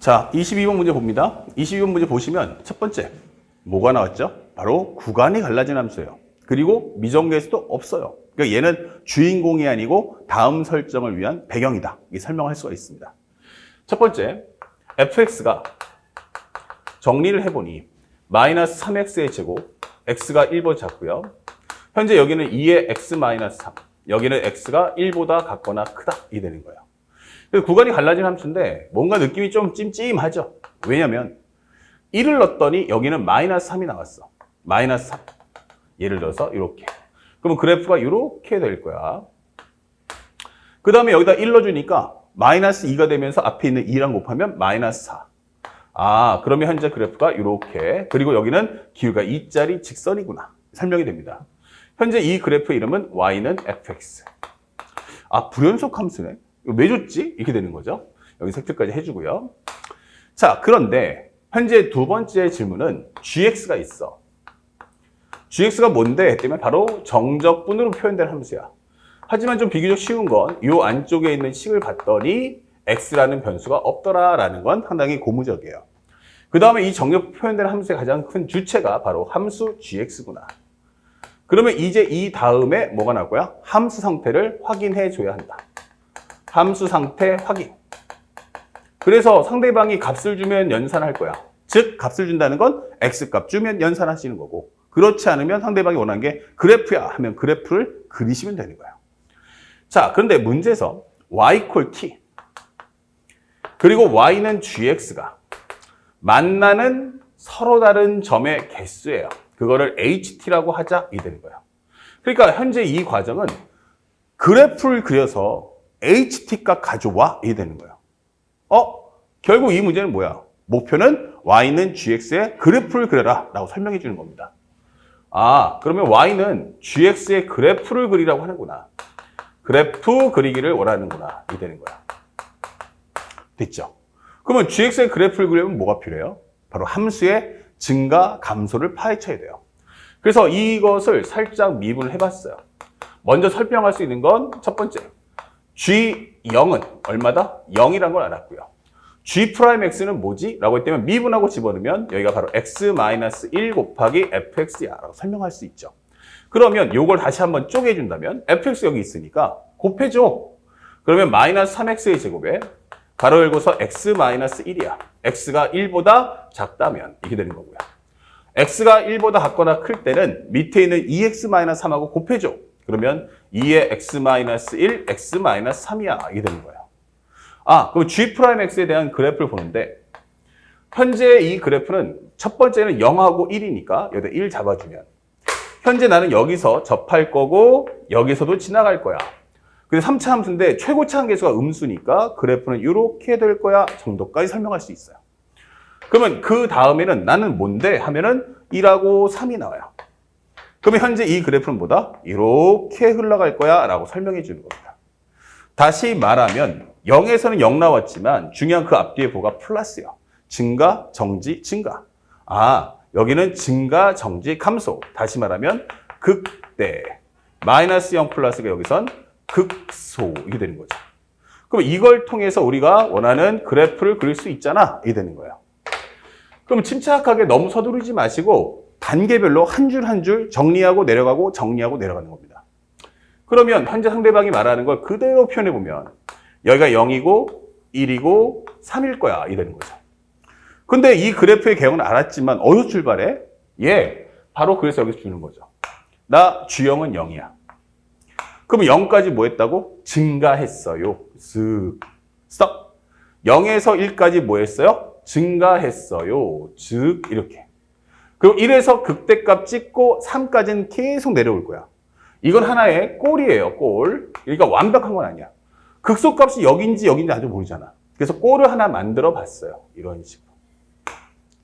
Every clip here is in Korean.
자, 22번 문제 봅니다. 22번 문제 보시면 첫 번째, 뭐가 나왔죠? 바로 구간이 갈라진 함수예요. 그리고 미정계에서도 없어요. 그러니까 얘는 주인공이 아니고 다음 설정을 위한 배경이다. 이 설명할 수가 있습니다. 첫 번째, fx가 정리를 해보니 마이너스 3x의 제곱, x가 1보다 작고요. 현재 여기는 2의 x 마이너스 3, 여기는 x가 1보다 같거나 크다. 이 되는 거예요. 그래서 구간이 갈라진 함수인데 뭔가 느낌이 좀 찜찜하죠. 왜냐면 1을 넣었더니 여기는 마이너스 3이 나왔어. 마이너스 3. 예를 들어서 이렇게. 그러면 그래프가 이렇게 될 거야. 그 다음에 여기다 1 넣어주니까 마이너스 2가 되면서 앞에 있는 2랑 곱하면 마이너스 4. 아, 그러면 현재 그래프가 이렇게. 그리고 여기는 기울기가 2짜리 직선이구나. 설명이 됩니다. 현재 이 그래프 이름은 y는 fx. 아, 불연속 함수네. 이거 왜 줬지? 이렇게 되는 거죠. 여기 색칠까지 해주고요. 자, 그런데 현재 두 번째 질문은 gx가 있어. gx가 뭔데? 했더니 바로 정적분으로 표현된 함수야. 하지만 좀 비교적 쉬운 건 이 안쪽에 있는 식을 봤더니 x라는 변수가 없더라라는 건 상당히 고무적이에요. 그 다음에 이 정적 표현된 함수의 가장 큰 주체가 바로 함수 gx구나. 그러면 이제 이 다음에 뭐가 거야? 함수 상태를 확인해 줘야 한다. 함수 상태 확인. 그래서 상대방이 값을 주면 연산할 거야. 즉, 값을 준다는 건 x값 주면 연산하시는 거고, 그렇지 않으면 상대방이 원하는 게 그래프야 하면 그래프를 그리시면 되는 거야. 자, 그런데 문제에서 y 콜 t 그리고 y는 gx가 만나는 서로 다른 점의 개수예요. 그거를 ht라고 하자 이 되는 거예요. 그러니까 현재 이 과정은 그래프를 그려서 ht값 가져와 이 되는 거예요. 어? 결국 이 문제는 뭐야? 목표는 y는 gx의 그래프를 그려라 라고 설명해 주는 겁니다. 아, 그러면 y는 gx의 그래프를 그리라고 하는구나. 그래프 그리기를 원하는구나. 이 되는 거야. 됐죠? 그러면 gx의 그래프를 그리려면 뭐가 필요해요? 바로 함수의 증가, 감소를 파헤쳐야 돼요. 그래서 이것을 살짝 미분을 해봤어요. 먼저 설명할 수 있는 건 첫 번째. G0은 얼마다? 0이라는 걸 알았고요. G 프라임 X는 뭐지? 라고 했다면 미분하고 집어넣으면 여기가 바로 X-1 곱하기 fx야 라고 설명할 수 있죠. 그러면 요걸 다시 한번 쪼개준다면 fx 여기 있으니까 곱해줘. 그러면 마이너스 3x의 제곱에 가로 열고서 x-1이야. x가 1보다 작다면 이렇게 되는 거고요. x가 1보다 같거나 클 때는 밑에 있는 2x-3하고 곱해줘. 그러면 2의 x-1, x-3이야. 이게 되는 거예요. 아, 그럼 g'x에 대한 그래프를 보는데 현재 이 그래프는 첫 번째는 0하고 1이니까 여기다 1 잡아주면 현재 나는 여기서 접할 거고 여기서도 지나갈 거야. 근데 3차 함수인데 최고차 한계수가 음수니까 그래프는 이렇게 될 거야 정도까지 설명할 수 있어요. 그러면 그 다음에는 나는 뭔데 하면은 1하고 3이 나와요. 그러면 현재 이 그래프는 뭐다? 이렇게 흘러갈 거야 라고 설명해 주는 겁니다. 다시 말하면 0에서는 0 나왔지만 중요한 그 앞뒤에 뭐가 플러스요. 증가, 정지, 증가. 아, 여기는 증가, 정지, 감소. 다시 말하면 극대. 마이너스 0 플러스가 여기선 극소. 이게 되는 거죠. 그럼 이걸 통해서 우리가 원하는 그래프를 그릴 수 있잖아. 이게 되는 거예요. 그럼 침착하게 너무 서두르지 마시고 단계별로 한 줄 한 줄 정리하고 내려가고 정리하고 내려가는 겁니다. 그러면 현재 상대방이 말하는 걸 그대로 표현해 보면 여기가 0이고 1이고 3일 거야. 이 되는 거죠. 근데 이 그래프의 개형은 알았지만 어디서 출발해? 예, 바로 그래서 여기서 주는 거죠. 나 G형은 0이야. 그럼 0까지 뭐 했다고? 증가했어요. 쓱. 스톱. 0에서 1까지 뭐 했어요? 증가했어요. 즉 이렇게. 그리고 1에서 극대값 찍고 3까지는 계속 내려올 거야. 이건 하나의 꼴이에요. 꼴. 그러니까 완벽한 건 아니야. 극소값이 여기인지 여기인지 아직 모르잖아. 그래서 꼴을 하나 만들어 봤어요. 이런 식으로.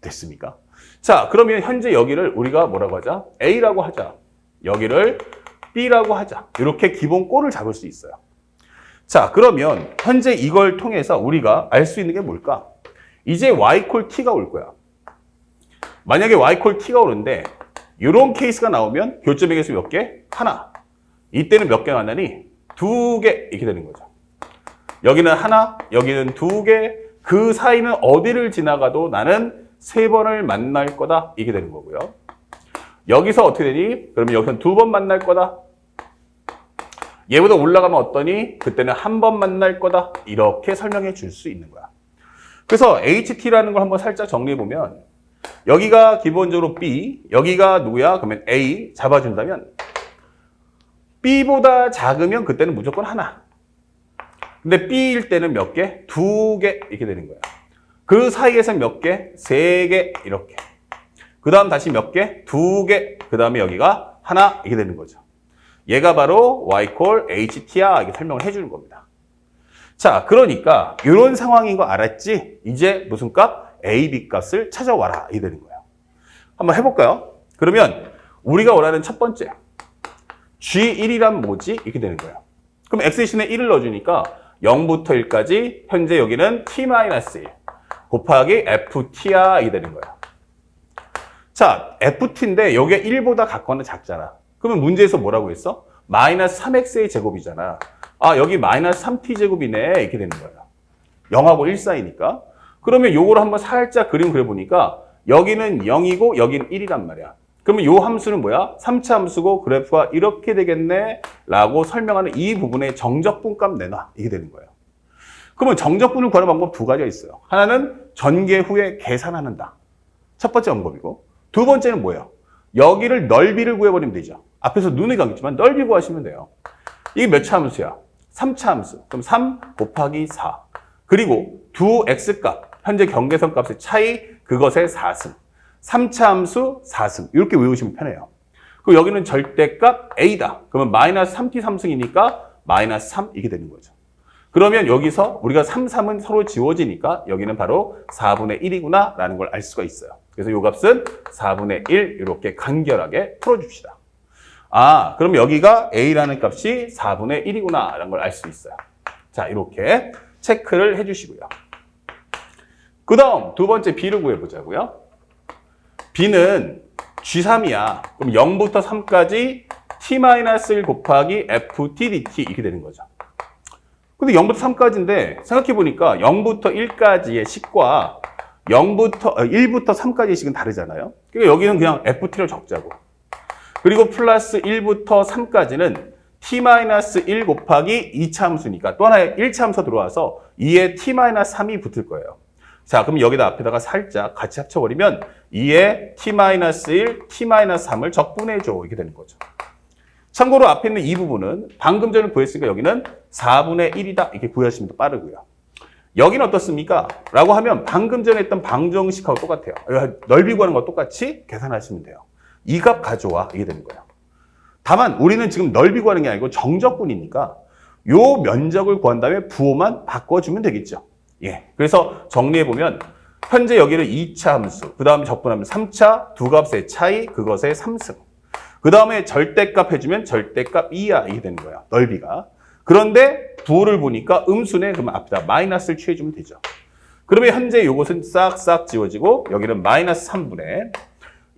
됐습니까? 자, 그러면 현재 여기를 우리가 뭐라고 하자? A라고 하자. 여기를 B라고 하자. 이렇게 기본 꼴을 잡을 수 있어요. 자, 그러면 현재 이걸 통해서 우리가 알 수 있는 게 뭘까? 이제 Y 콜 T가 올 거야. 만약에 Y 콜 T가 오는데 이런 케이스가 나오면 교점의 개수 몇 개? 하나. 이때는 몇개 만나니? 두 개 이렇게 되는 거죠. 여기는 하나, 여기는 두 개, 그 사이는 어디를 지나가도 나는 세 번을 만날 거다. 이게 되는 거고요. 여기서 어떻게 되니? 그러면 여기서 두 번 만날 거다. 얘보다 올라가면 어떠니? 그때는 한 번 만날 거다. 이렇게 설명해 줄 수 있는 거야. 그래서 HT라는 걸 한번 살짝 정리해 보면 여기가 기본적으로 B, 여기가 누구야? 그러면 A 잡아준다면 B보다 작으면 그때는 무조건 하나. 근데 B일 때는 몇 개? 두 개 이렇게 되는 거야. 그 사이에서 몇 개? 세 개 이렇게. 그 다음 다시 몇 개? 두 개. 그 다음에 여기가 하나 이렇게 되는 거죠. 얘가 바로 y 콜 ht야 이렇게 설명을 해주는 겁니다. 자, 그러니까 이런 상황인 거 알았지? 이제 무슨 값? A, b 값을 찾아와라 이게 되는 거예요. 한번 해볼까요? 그러면 우리가 원하는 첫 번째 g1이란 뭐지? 이렇게 되는 거예요. 그럼 x 대신에 1을 넣어주니까 0부터 1까지 현재 여기는 t-1 곱하기 ft야 이게 되는 거예요. 자, ft인데 여기가 1보다 같거나 작잖아. 그러면 문제에서 뭐라고 했어? 마이너스 3x의 제곱이잖아. 아, 여기 마이너스 3t 제곱이네. 이렇게 되는 거야. 0하고 1 사이니까. 그러면 요거를 한번 살짝 그림 그려보니까 여기는 0이고 여기는 1이란 말이야. 그러면 요 함수는 뭐야? 3차 함수고 그래프가 이렇게 되겠네. 라고 설명하는 이 부분에 정적분 값 내놔. 이게 되는 거예요. 그러면 정적분을 구하는 방법 두 가지가 있어요. 하나는 전개 후에 계산하는다. 첫 번째 방법이고. 두 번째는 뭐예요? 여기를 넓이를 구해버리면 되죠. 앞에서 눈이 감겠지만 넓이 구하시면 돼요. 이게 몇 차 함수야? 3차 함수. 그럼 3 곱하기 4. 그리고 두 x값, 현재 경계선 값의 차이, 그것의 4승. 3차 함수 4승. 이렇게 외우시면 편해요. 그리고 여기는 절대값 a다. 그러면 마이너스 3t 3승이니까 마이너스 3 이게 되는 거죠. 그러면 여기서 우리가 3, 3은 서로 지워지니까 여기는 바로 4분의 1이구나 라는 걸 알 수가 있어요. 그래서 이 값은 4분의 1 이렇게 간결하게 풀어줍시다. 아, 그럼 여기가 a라는 값이 4분의 1이구나 라는 걸 알 수 있어요. 자, 이렇게 체크를 해주시고요. 그 다음 두 번째 b를 구해보자고요. b는 g3이야. 그럼 0부터 3까지 t-1 곱하기 ft dt 이렇게 되는 거죠. 근데 0부터 3까지인데 생각해보니까 0부터 1까지의 식과 0부터, 1부터 3까지의 식은 다르잖아요. 그러니까 여기는 그냥 ft를 적자고. 그리고 플러스 1부터 3까지는 t-1 곱하기 2차 함수니까 또 하나의 1차 함수 들어와서 2에 t-3이 붙을 거예요. 자, 그럼 여기다 앞에다가 살짝 같이 합쳐버리면 2에 t-1, t-3을 적분해줘. 이렇게 되는 거죠. 참고로 앞에 있는 이 부분은 방금 전에 구했으니까 여기는 4분의 1이다. 이렇게 구하시면 더 빠르고요. 여기는 어떻습니까? 라고 하면 방금 전에 했던 방정식하고 똑같아요. 넓이 구하는 거 똑같이 계산하시면 돼요. 이 값 가져와. 이게 되는 거예요. 다만 우리는 지금 넓이 구하는 게 아니고 정적분이니까 요 면적을 구한 다음에 부호만 바꿔주면 되겠죠. 예. 그래서 정리해보면 현재 여기를 2차 함수, 그 다음에 적분하면 3차, 두 값의 차이, 그것의 3승. 그 다음에 절대값 해주면 절대값 2야. 이게 되는 거야. 넓이가. 그런데 부호를 보니까 음수네. 그러면 앞에다 마이너스를 취해주면 되죠. 그러면 현재 이것은 싹싹 지워지고 여기는 마이너스 3분의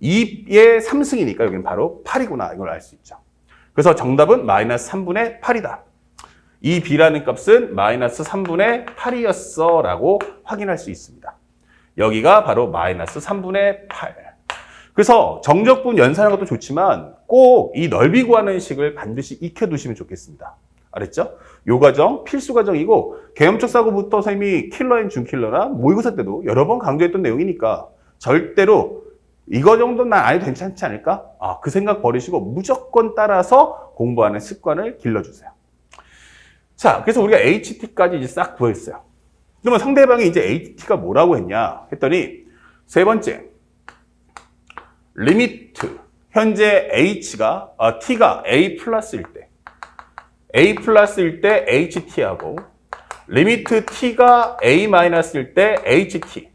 2의 3승이니까 여기는 바로 8이구나. 이걸 알 수 있죠. 그래서 정답은 마이너스 3분의 8이다. 이 b라는 값은 마이너스 3분의 8이었어 라고 확인할 수 있습니다. 여기가 바로 마이너스 3분의 8. 그래서 정적분 연산하는 것도 좋지만 꼭 이 넓이 구하는 식을 반드시 익혀두시면 좋겠습니다. 알았죠? 요 과정 필수 과정이고 계엄적 사고부터 선생님이 킬러 앤 준킬러나 모의고사 때도 여러 번 강조했던 내용이니까 절대로 이거 정도는 난안 해도 괜찮지 않을까? 아, 그 생각 버리시고 무조건 따라서 공부하는 습관을 길러주세요. 자, 그래서 우리가 HT까지 이제 싹 구했어요. 그러면 상대방이 이제 HT가 뭐라고 했냐 했더니 세 번째 리미트 현재 H가 아, T가 A 플러스일 때 A 플러스일 때 HT하고 리미트 T가 A 마이너스일 때 HT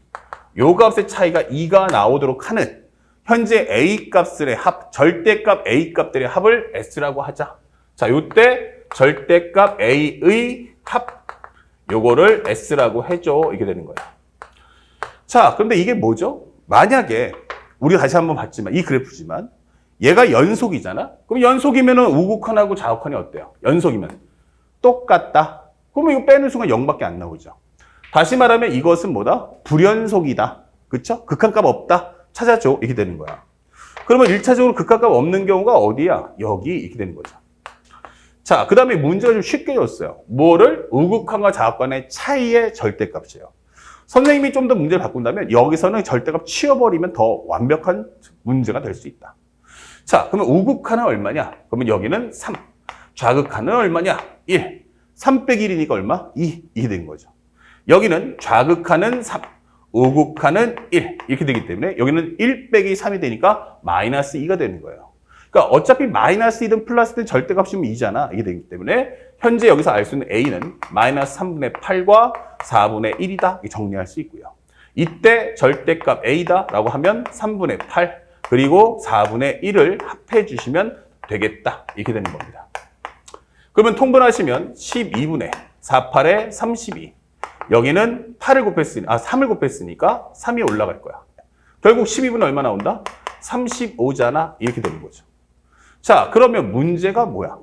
요 값의 차이가 2가 나오도록 하는 현재 A 값들의 합, 절대값 A 값들의 합을 S라고 하자. 자, 요때 절대값 A의 합 요거를 S라고 해줘. 이게 되는 거야. 자, 그런데 이게 뭐죠? 만약에 우리가 다시 한번 봤지만 이 그래프지만 얘가 연속이잖아. 그럼 연속이면은 우극한하고 좌극한이 어때요? 연속이면 똑같다. 그러면 이거 빼는 순간 0밖에 안 나오죠. 다시 말하면 이것은 뭐다? 불연속이다. 그쵸? 극한값 없다. 찾아줘. 이렇게 되는 거야. 그러면 1차적으로 극한값 없는 경우가 어디야? 여기 이렇게 되는 거죠. 자, 그 다음에 문제가 좀 쉽게 줬어요. 뭐를? 우극한과 자극간의 차이의 절대값이에요. 선생님이 좀 더 문제를 바꾼다면 여기서는 절대값 치워버리면 더 완벽한 문제가 될 수 있다. 자, 그러면 우극한은 얼마냐? 그러면 여기는 3. 좌극한은 얼마냐? 1. 3 빼기 1이니까 얼마? 2. 이게 된 거죠. 여기는 좌극한은 3. 우극한은 1. 이렇게 되기 때문에 여기는 1 빼기 3이 되니까 마이너스 2가 되는 거예요. 그러니까 어차피 마이너스 2든 플러스든 절대값이면 2잖아. 이게 되기 때문에 현재 여기서 알 수 있는 A는 마이너스 3분의 8과 4분의 1이다. 이렇게 정리할 수 있고요. 이때 절대값 A다 라고 하면 3분의 8 그리고 4분의 1을 합해 주시면 되겠다. 이렇게 되는 겁니다. 그러면 통분하시면 12분의 48에 32 여기는 8을 곱했으니 아 3을 곱했으니까 3이 올라갈 거야. 결국 12분은 얼마 나온다? 35잖아. 이렇게 되는 거죠. 자, 그러면 문제가 뭐야?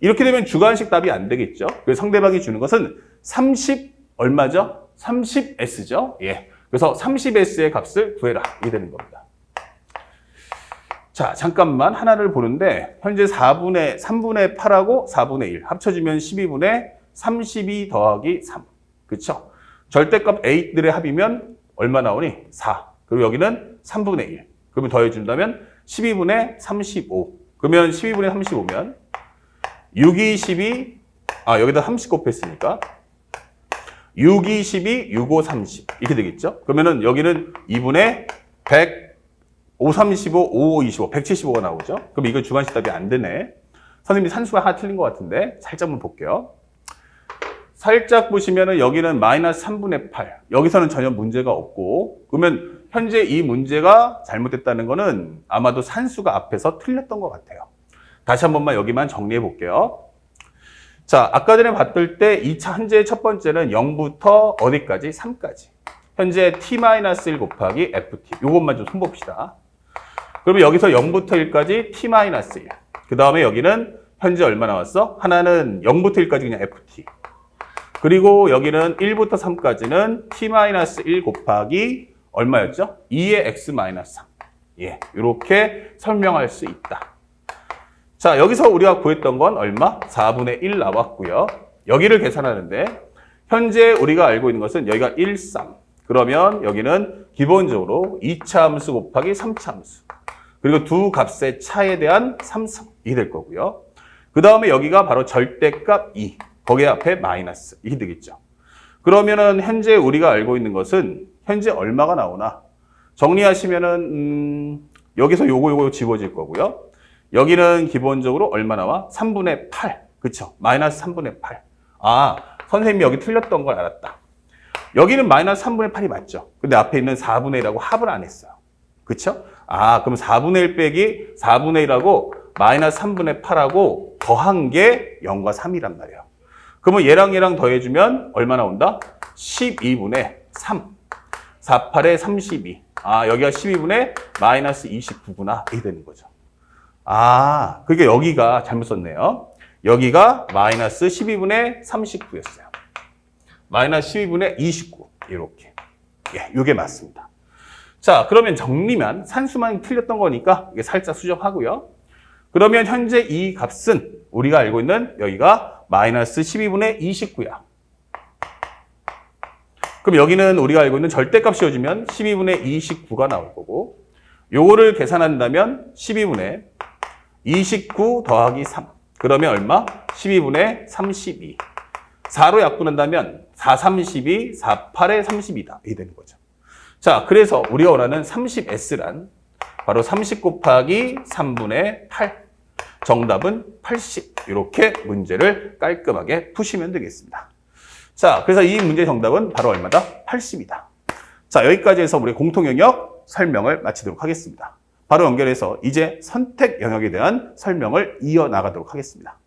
이렇게 되면 주관식 답이 안 되겠죠? 그래서 상대방이 주는 것은 30 얼마죠? 30S죠? 예. 그래서 30S의 값을 구해라. 이게 되는 겁니다. 자, 잠깐만 하나를 보는데 현재 4분의 3분의 8하고 4분의 1 합쳐지면 12분의 32 더하기 3. 그쵸? 절대값 A들의 합이면 얼마 나오니? 4. 그리고 여기는 3분의 1. 그러면 더해 준다면 12분의 35. 그러면 12분의 35면 6, 2, 12, 아, 여기다 30 곱했으니까 6, 2, 12, 6, 5, 30. 이렇게 되겠죠? 그러면은 여기는 2분의 100, 5, 35, 5, 5, 25, 175가 나오죠? 그럼 이거 주관식 답이 안 되네. 선생님이 산수가 하나 틀린 것 같은데 살짝 한번 볼게요. 살짝 보시면은 여기는 마이너스 3분의 8. 여기서는 전혀 문제가 없고 그러면 현재 이 문제가 잘못됐다는 거는 아마도 산수가 앞에서 틀렸던 것 같아요. 다시 한 번만 여기만 정리해 볼게요. 자, 아까 전에 봤을 때 2차 현재 첫 번째는 0부터 어디까지? 3까지. 현재 t-1 곱하기 ft. 요것만 좀 손봅시다. 그러면 여기서 0부터 1까지 t-1. 그 다음에 여기는 현재 얼마 나왔어? 하나는 0부터 1까지 그냥 ft. 그리고 여기는 1부터 3까지는 t-1 곱하기 얼마였죠? 2의 x-3. 예, 이렇게 설명할 수 있다. 자, 여기서 우리가 구했던 건 얼마? 4분의 1 나왔고요. 여기를 계산하는데 현재 우리가 알고 있는 것은 여기가 1, 3. 그러면 여기는 기본적으로 2차 함수 곱하기 3차 함수. 그리고 두 값의 차에 대한 3승이 될 거고요. 그 다음에 여기가 바로 절대값 2. 거기 앞에 마이너스. 이게 되겠죠. 그러면은 현재 우리가 알고 있는 것은 현재 얼마가 나오나? 정리하시면은, 음, 여기서 요거 요거 집어질 거고요. 여기는 기본적으로 얼마 나와? 3분의 8. 그쵸? 마이너스 3분의 8. 아, 선생님이 여기 틀렸던 걸 알았다. 여기는 마이너스 3분의 8이 맞죠? 근데 앞에 있는 4분의 1하고 합을 안 했어요. 그쵸? 아, 그럼 4분의 1 빼기 4분의 1하고 마이너스 3분의 8하고 더한 게 0과 3이란 말이에요. 그러면 얘랑 얘랑 더해주면 얼마 나온다? 12분의 3. 48에 32. 아, 여기가 12분의 마이너스 29구나. 이렇게 되는 거죠. 아, 그러니까 여기가 잘못 썼네요. 여기가 마이너스 12분의 39였어요. 마이너스 12분의 29. 이렇게. 예, 이게 맞습니다. 자, 그러면 정리만, 산수만 틀렸던 거니까 이게 살짝 수정하고요. 그러면 현재 이 값은 우리가 알고 있는 여기가 마이너스 12분의 29야. 그럼 여기는 우리가 알고 있는 절대값 씌워주면 12분의 29가 나올 거고 요거를 계산한다면 12분의 29 더하기 3. 그러면 얼마? 12분의 32. 4로 약분한다면 4, 32, 4, 8에 32다. 이게 되는 거죠. 자, 그래서 우리가 원하는 30S란 바로 30 곱하기 3분의 8. 정답은 80. 이렇게 문제를 깔끔하게 푸시면 되겠습니다. 자, 그래서 이 문제 정답은 바로 얼마다? 80이다. 자, 여기까지 해서 우리 공통 영역 설명을 마치도록 하겠습니다. 바로 연결해서 이제 선택 영역에 대한 설명을 이어나가도록 하겠습니다.